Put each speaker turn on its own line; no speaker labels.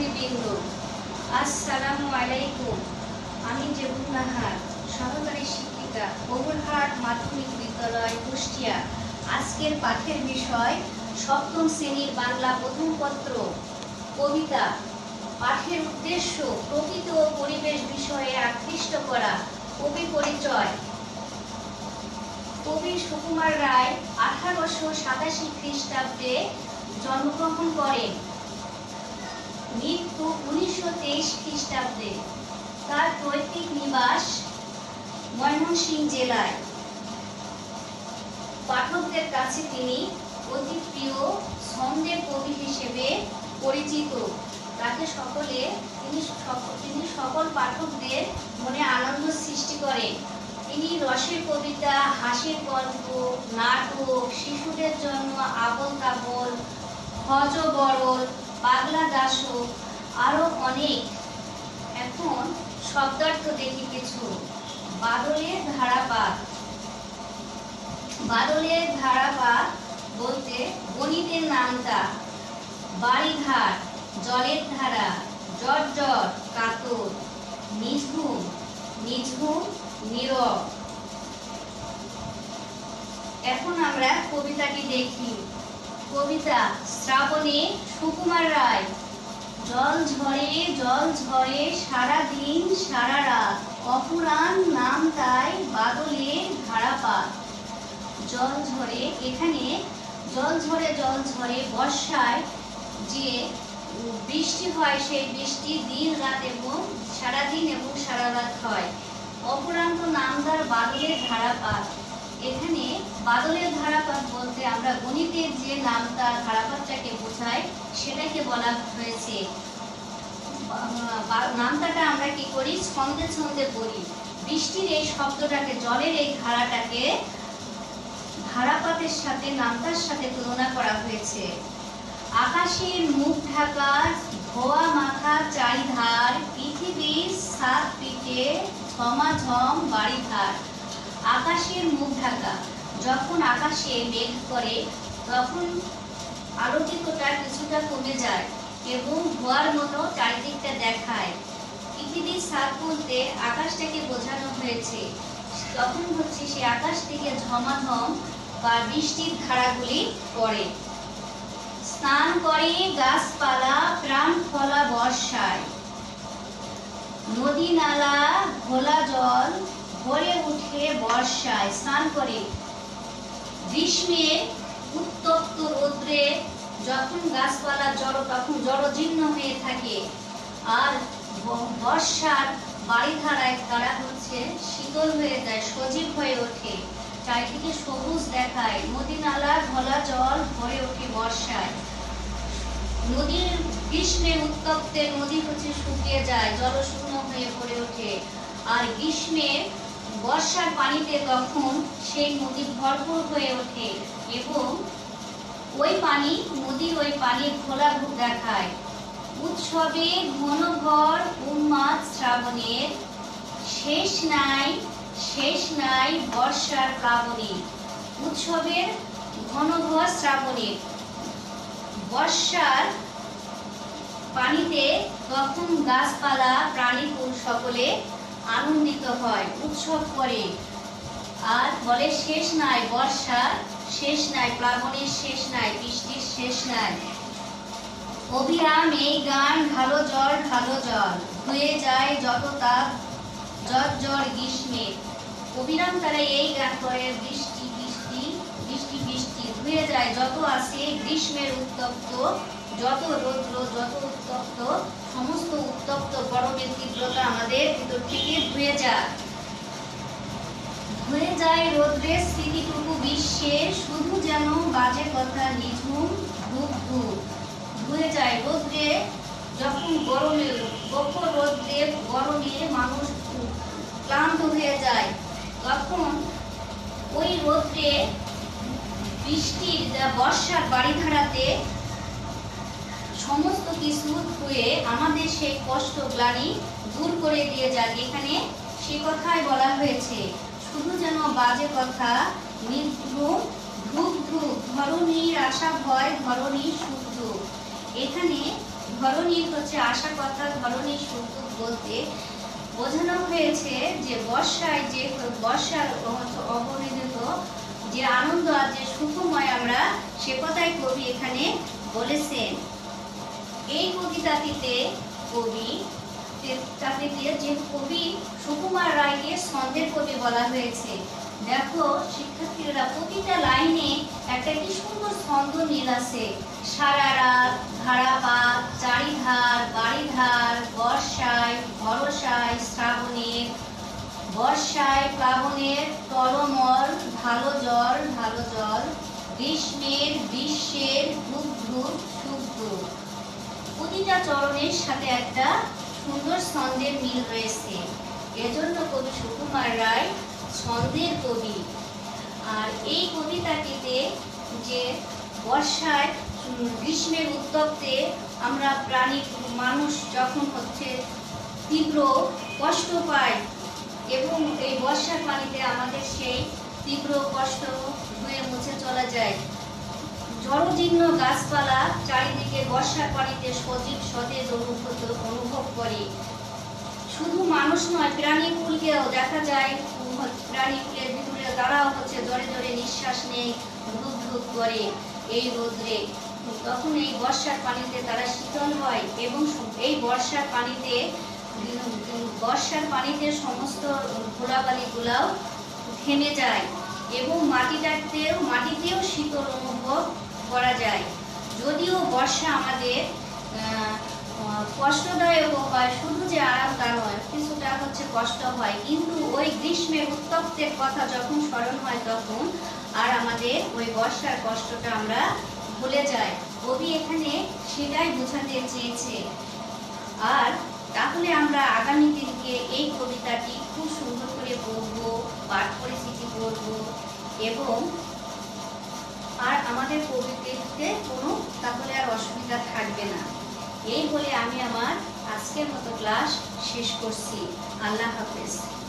শিক্ষার্থীবৃন্দ আসসালামু আলাইকুম। আমি জেবুল নাহার, সহকারী শিক্ষিকা গোবরহাট মাধ্যমিক বিদ্যালয়, কুষ্টিয়া। আজকের পাঠের বিষয়, সপ্তম শ্রেণির বাংলা প্রথম পত্র, কবিতা। পাঠের উদ্দেশ্য, প্রকৃত ও পরিবেশ বিষয়ে আকৃষ্ট করা, কবি পরিচয়। কবি সুকুমার রায় আঠারোশো সাতাশি খ্রিস্টাব্দে জন্মগ্রহণ করেন। মৃত্যু উনিশশো তেইশ খ্রিস্টাব্দে। তার পৈতৃক নিবাস জেলায়। পাঠকদের কাছে তিনি অতি প্রিয় কবি হিসেবে পরিচিত। তাকে সকলে, তিনি তিনি সকল পাঠকদের মনে আনন্দ সৃষ্টি করেন তিনি রসের কবিতা, হাসির গল্প, নাটক, শিশুদের জন্য আবল তাবল হজ বরল পাগলা দাসক আরও অনেক। এখন শব্দার্থ দেখি কিছু। বাদলের ধারাপাত বাদলের ধারাপাত বলতে গণিতের নামটা। বাড়িঘাট, জলের ধারা, জট জট, কাতর, নিঝুম নিঝুম, নীরব। এখন আমরা কবিতাটি দেখি। কবিতা, শ্রাবণে সুকুমার রায়। জল ঝরে জল ঝরে সারা দিন সারা রাত। অপুরাণ নাম তাই বাদলের ধারাপাত। জল ঝরে, এখানে জল ঝরে জল ঝরে বর্ষায় যে বৃষ্টি হয়, সেই বৃষ্টি দিন রাত এবং সারাদিন এবং সারা রাত হয়। অপরান্ত নামদার বাদলের ধারাপাত। এখানে বাদলের ধারাপাত বলতে আমরা গণিতের যে নামটা ধারাপাতটাকে বোঝায়, সেটাকে বলা হয়েছে। নামটাটা আমরা কি করি? ছন্দে ছন্দে পড়ি বৃষ্টির এই শব্দটাকে, জলের এই ধারাটাকে ধারাপাতের সাথে, নামটার সাথে তুলনা করা হয়েছে। আকাশের মুখ ঢাকা, ধোয়া মাথা চারিধার, পৃথিবীর সাত পিঠে ঝমাঝম বাড়িধার আকাশের মুখ ঢাকা। যখন আকাশে মেঘ করে, তখন আলোকিতটা কিছুটা কমে যায় এবং ধোয়ার মতো চারিদিকটা দেখায়। পৃথিবীর সাত বলতে আকাশটাকে বোঝানো হয়েছে। তখন হচ্ছে সে আকাশ থেকে ঝমাঝম বা বৃষ্টির ধারাগুলি পড়ে। স্নান করে, গাছপালা, প্রাণ ফলা বর্ষায়। নদী নালা ঘোলা জল, ভরে উঠে বর্ষায়। স্নান করে গ্রীষ্মে উত্তপ্ত রৌদ্রে যখন গাছপালা জড়, তখন জড়জীর্ণ হয়ে থাকে। আর বর্ষার বাড়িধারায় তারা হচ্ছে শীতল হয়ে যায়, সজীব হয়ে ওঠে। চারিদিকে সবুজ দেখায়। নদী নালা ঘোলা জল ভরে ওঠে বর্ষায়। নদীর গ্রীষ্মে উত্তপ্তে নদী হচ্ছে শুকিয়ে যায়, জলশূন্য হয়ে পড়ে ওঠে। আর গ্রীষ্মে বর্ষার পানিতে তখন সেই নদী ভরপুর হয়ে ওঠে এবং ওই পানি নদীর ওই পানি ঘোলা রূপ দেখায়। উৎসবে ঘন ঘর উন্মাদ শ্রাবণের শেষ নাই শেষ নাই বর্ষার প্লাবনে। উৎসবের ঘন ঘর শ্রাবণের বর্ষার পানিতে তখন গাছপালা প্রাণী সকলে আনন্দিত হয়, উৎসব করে। আর বলে, শেষ নাই বর্ষার শেষ নাই প্লাবনের, শেষ নাই বৃষ্টির, শেষ নাই। অবিরাম এই গান ঢালো জল ঢালো জল হয়ে যায় যত তাপ, জ্বর জ্বর, গ্রীষ্মে। অভিরাম তারা এই গান করে, বৃষ্টি বৃষ্টি বৃষ্টি বৃষ্টি। ধুয়ে যায় যত আসে গ্রীষ্মের উত্তপ্ত, যত রৌদ্র, যত উত্তপ্ত সমস্ত উত্তপ্ত গরমের তীব্রতা আমাদের ভিতর থেকে ধুয়ে যায়। ধুয়ে যায় রৌদ্রের স্মৃতিটুকু বিশ্বে, শুধু যেন বাজে কথা, নিঝুম ধূপ ধূপ। ধুয়ে যায় রৌদ্রে, যখন গরমে প্রখর রৌদ্রে গরমে মানুষ ক্লান্ত হয়ে যায়। তখন ওই রৌদ্রে বৃষ্টির, বর্ষার বাড়িধারাতে সমস্ত কিছু ধুয়ে আমাদের সেই কষ্ট গ্লানি দূর করে দিয়ে যাক। এখানে সে কথাই বলা হয়েছে, শুধু যেন বাজে কথা ধূপ ধূপ, ধরণীর আশা ভয় ধরণীর সুখ দুঃখ। এখানে ধরনীর হচ্ছে আশা কথা ধরনী সুখ বলতে বোঝানো হয়েছে যে বর্ষায় যে বর্ষার অবহেলিত, যে আনন্দ আর যে সুখময় আমরা, সে কথাই কবি এখানে বলেছেন। এই কবিতাটিতে কবি যে কবি সুকুমার রায়কে ছন্দের কবি বলা হয়েছে। দেখো, শিক্ষার্থীরা, প্রতিটা লাইনে একটা কি সুন্দর ছন্দ মিল আছে। সারা রাত ধারাপাত চারিধার, বাড়িধার, বর্ষায়, ভরসায় শ্রাবণের, বর্ষায় প্লাবনের টলমল ভালো জল ভালো জল, গ্রীষ্মের গ্রীষ্মের ধূপ ধূপ সুখ প্রতিটা চরণের সাথে একটা সুন্দর ছন্দের মিল রয়েছে। এজন্য কবি সুকুমার রায় ছন্দের কবি। আর এই কবিতাটিতে যে বর্ষায় গ্রীষ্মের উত্তপ্তে আমরা প্রাণী, মানুষ যখন হচ্ছে তীব্র কষ্ট পায় এবং এই বর্ষার পানিতে আমাদের সেই তীব্র কষ্ট ধুয়ে মুছে চলা যায় জলজীর্ণ গাছপালা চারিদিকে বর্ষার পানিতে সজীব সতেজ অনুভূত অনুভব করে। শুধু মানুষ নয় প্রাণী প্রাণীকুলকেও দেখা যায়। উম, প্রাণীকুলের ভিতরে তারাও হচ্ছে জোরে জোরে নিঃশ্বাস নেই ধূপ ধূপ করে এই রোদ্রে। তখন এই বর্ষার পানিতে তারা শীতল হয় এবং এই বর্ষার পানিতে বর্ষার পানিতে সমস্ত ধুলাবালিগুলাও থেমে যায় এবং মাটিটাতেও মাটিতেও শীতল অনুভব করা যায়। যদিও বর্ষা আমাদের কষ্টদায়ক হয়, শুধু যে আরামটা নয়, কিছুটা হচ্ছে কষ্ট হয়। কিন্তু ওই গ্রীষ্মের উত্তপ্তের কথা যখন স্মরণ হয় তখন আর আমাদের ওই বর্ষার কষ্টটা আমরা ভুলে যাই। কবি এখানে সেটাই বোঝাতে চেয়েছে। আর তাহলে আমরা আগামী দিনকে এই কবিতাটি খুব সুন্দর করে পড়ব, পাঠ পরিস্থিতি পড়ব এবং আমাদের কবিতাতে কোনো, তাহলে আর অসুবিধা থাকবে না। এই বলে আমি আমার আজকের মতো ক্লাস শেষ করছি। আল্লাহ হাফেজ।